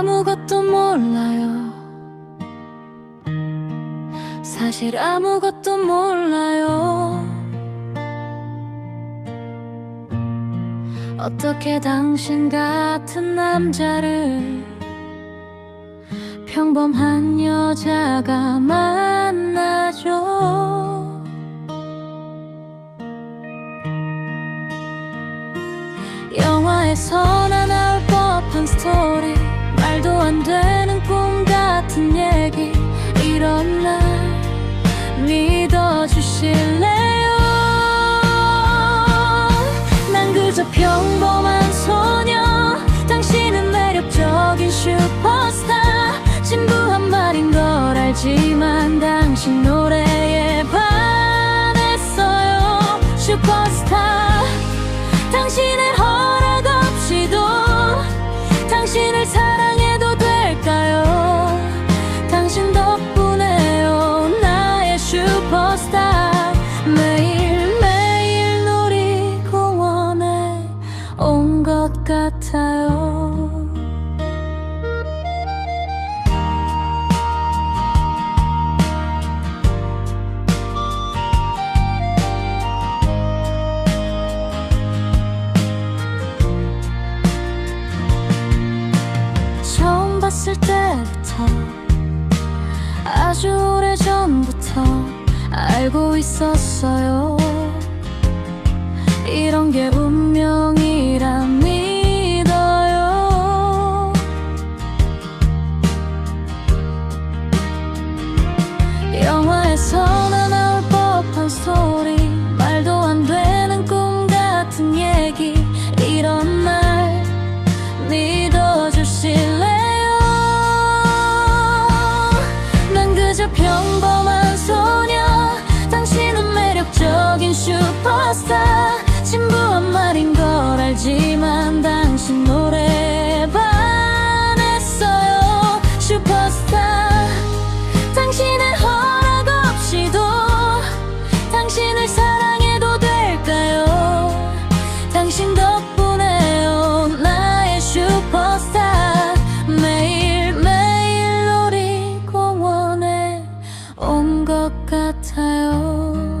아무것도 몰라요. 사실 아무것도 몰라요. 어떻게 당신 같은 남자를 평범한 여자가 만나죠? 영화에서 안 되는 꿈 같은 얘기. 이런 날 믿어주실래요? 난 그저 평범한 소녀. 당신은 매력적인 슈퍼스타. 진부한 말인 걸 알지만 슈퍼스타. 매일매일 놀이공원에 온 것 같아요. 처음 봤을 때부터 아주 오래 전부터 알고 있었어요. 이런 게 운명이라 믿어요. 영화에서나 나올 법한 스토리 말도 안 되는 꿈 같은 얘기 이런 날 믿어주실래요? 난 그저 평 슈퍼스타 부한 말인 걸 알지만 당신 노래 반했어요. 슈퍼스타 당신의 허락 없이도 당신을 사랑해도 될까요? 당신 덕분에 온 나의 슈퍼스타 매일매일 놀이공원에 온 것 같아요.